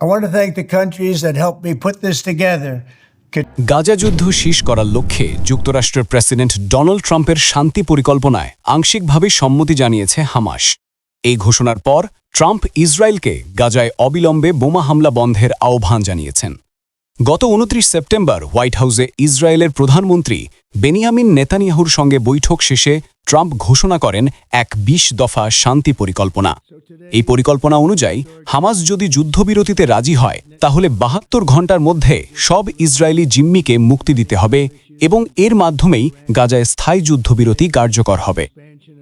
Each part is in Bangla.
I want to thank the countries that helped me put this together. Gaza যুদ্ধ শেষ করার লক্ষ্যে যুক্তরাষ্ট্রের প্রেসিডেন্ট ডোনাল্ড ট্রাম্পের শান্তি পরিকল্পনায় আংশিকভাবে সম্মতি জানিয়েছে হামাস এই ঘোষণার পর, ট্রাম্প ইসরায়েলকে গাজায় অবিলম্বে বোমা হামলা বন্ধের আহ্বান জানিয়েছেন গত উনত্রিশ সেপ্টেম্বর হোয়াইট হাউসে ইসরায়েলের প্রধানমন্ত্রী বেনিয়ামিন নেতানিয়াহুর সঙ্গে বৈঠক শেষে ট্রাম্প ঘোষণা করেন এক বিশ দফা শান্তি পরিকল্পনা। এই পরিকল্পনা অনুযায়ী হামাস যদি যুদ্ধবিরতিতে রাজি হয়, তাহলে বাহাত্তর ঘণ্টার মধ্যে সব ইসরায়েলি জিম্মিকে মুক্তি দিতে হবে এবং এর মাধ্যমেই গাজায় স্থায়ী যুদ্ধবিরতি কার্যকর হবে।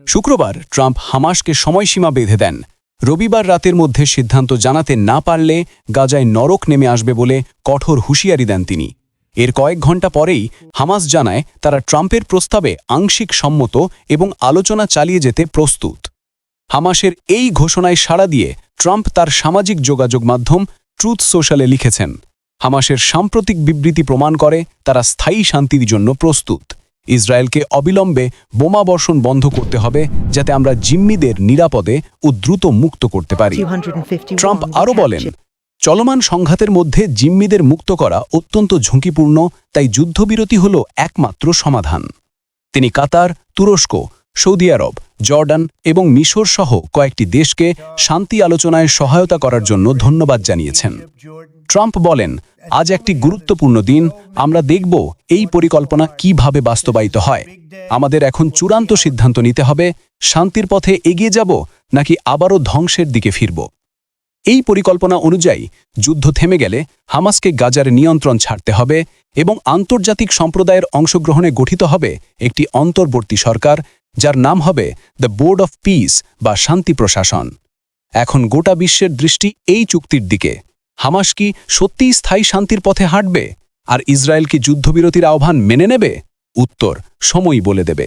শুক্রবার ট্রাম্প হামাসকে সময়সীমা বেঁধে দেন। রবিবার রাতের মধ্যে সিদ্ধান্ত জানাতে না পারলে গাজায় নরক নেমে আসবে বলে কঠোর হুঁশিয়ারি দেন তিনি। এর কয়েক ঘণ্টা পরেই হামাস জানায় তারা ট্রাম্পের প্রস্তাবে আংশিক সম্মত এবং আলোচনা চালিয়ে যেতে প্রস্তুত। হামাসের এই ঘোষণায় সাড়া দিয়ে ট্রাম্প তার সামাজিক যোগাযোগ মাধ্যম ট্রুথ সোশ্যালে লিখেছেন, হামাসের সাম্প্রতিক বিবৃতি প্রমাণ করে তারা স্থায়ী শান্তির জন্য প্রস্তুত। ইসরায়েলকে অবিলম্বে বোমা বর্ষণ বন্ধ করতে হবে যাতে আমরা জিম্মিদের নিরাপদে ও দ্রুত মুক্ত করতে পারি। ট্রাম্প আরও বলেন চলমান সংঘাতের মধ্যে জিম্মিদের মুক্ত করা অত্যন্ত ঝুঁকিপূর্ণ তাই যুদ্ধবিরতি হল একমাত্র সমাধান। তিনি কাতার তুরস্ক সৌদি আরব, জর্ডান এবং মিশর সহ কয়েকটি দেশকে শান্তি আলোচনায় সহায়তা করার জন্য ধন্যবাদ জানিয়েছেন। ট্রাম্প বলেন, আজ একটি গুরুত্বপূর্ণ দিন, আমরা দেখব এই পরিকল্পনা কীভাবে বাস্তবায়িত হয়। আমাদের এখন চূড়ান্ত সিদ্ধান্ত নিতে হবে, শান্তির পথে এগিয়ে যাব নাকি আবারও ধ্বংসের দিকে ফিরব। এই পরিকল্পনা অনুযায়ী যুদ্ধ থেমে গেলে হামাসকে গাজার নিয়ন্ত্রণ ছাড়তে হবে এবং আন্তর্জাতিক সম্প্রদায়ের অংশগ্রহণে গঠিত হবে একটি অন্তর্বর্তী সরকার যার নাম হবে দ্য বোর্ড অফ পিস বা শান্তি প্রশাসন। এখন গোটা বিশ্বের দৃষ্টি এই চুক্তির দিকে। হামাস কি সত্যিই স্থায়ী শান্তির পথে হাঁটবে? আর ইসরায়েল কি যুদ্ধবিরতির আহ্বান মেনে নেবে? উত্তর, সময়ই বলে দেবে।